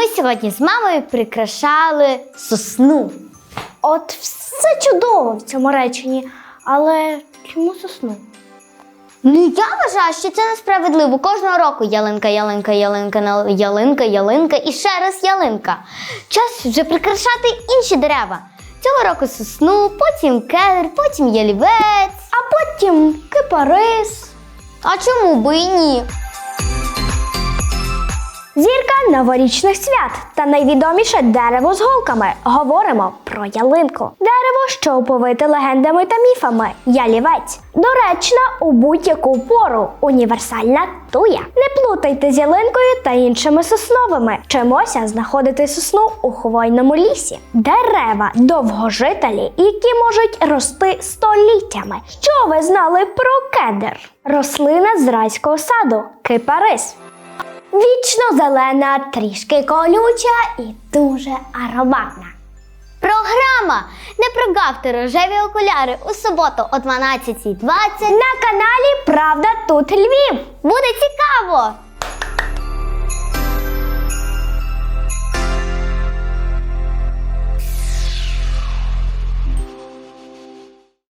сьогодні з мамою прикрашали сосну. От все чудово в цьому реченні, але чому сосну? Ну я вважаю, що це несправедливо. Кожного року ялинка, ялинка, ялинка, ялинка, ялинка і ще раз ялинка. Час вже прикрашати інші дерева. Цього року сосну, потім кедр, потім ялівець. А потім кипарис. А чому би і ні? Зірка новорічних свят та найвідоміше дерево з голками. Говоримо про ялинку. Дерево, що оповите легендами та міфами. Ялівець. Доречна у будь-яку пору. Універсальна туя. Не плутайте з ялинкою та іншими сосновими. Вчимося знаходити сосну у хвойному лісі. Дерева довгожителі, які можуть рости століттями. Що ви знали про кедр? Рослина з райського саду. Кипарис. Вічно зелена, трішки колюча і дуже ароматна. Програма! Не прогавте рожеві окуляри у суботу о 12.20. На каналі Правда тут Львів. Буде цікаво!